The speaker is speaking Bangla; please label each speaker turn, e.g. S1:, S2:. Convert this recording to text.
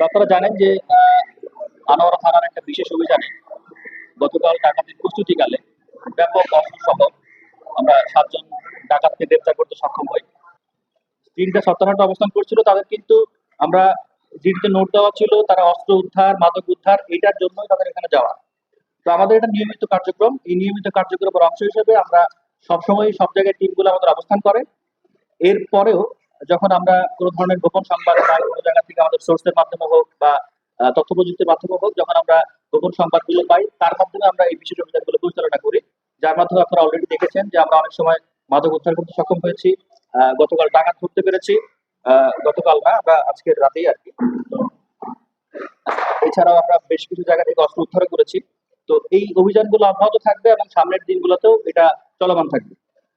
S1: আপনারা জানেন যে আনোয়ারা থানার একটা বিশেষ অভিযানে গতকাল ডাকাতির প্রস্তুতিকালে ব্যাপক অস্ত্র সহ আমরা সাতজন ডাকাতকে গ্রেপ্তার করতে সক্ষম হই। তিনটা সত্তাহাটে অবস্থান করছিল, তাদের কিন্তু আমরা জিডিতে নোট দেওয়া ছিল, তারা অস্ত্র উদ্ধার, মাদক উদ্ধার এটার জন্যই তাদের এখানে যাওয়া। তো আমাদের এটা নিয়মিত কার্যক্রম। এই নিয়মিত কার্যক্রমের অংশ হিসেবে আমরা সবসময় সব জায়গায় টিমগুলো আমাদের অবস্থান করে। এরপরেও যখন আমরা কোনো ধরনের গোপন সংবাদ পাই কোনো জায়গা থেকে আমাদের সোর্সের মাধ্যমে হোক বা তথ্য প্রযুক্তির মাধ্যমে হোক, যখন আমরা গোপন সংবাদগুলো পাই, তার মাধ্যমে আমরা এই বিশেষ অভিযানগুলো পরিচালনা করি। যার মাধ্যমে আপনারা অলরেডি দেখেছেন যে আমরা অনেক সময় মাদক উদ্ধার করতে সক্ষম হয়েছি। গতকাল ডাকাত ধরতে পেরেছি। গতকাল না, আমরা আজকের রাতেই আর কি। এছাড়াও আমরা বেশ কিছু জায়গা থেকে অস্ত্র উদ্ধার করেছি। তো এই অভিযানগুলো অব্যাহত থাকবে এবং সামনের দিনগুলোতেও এটা চলমান থাকবে।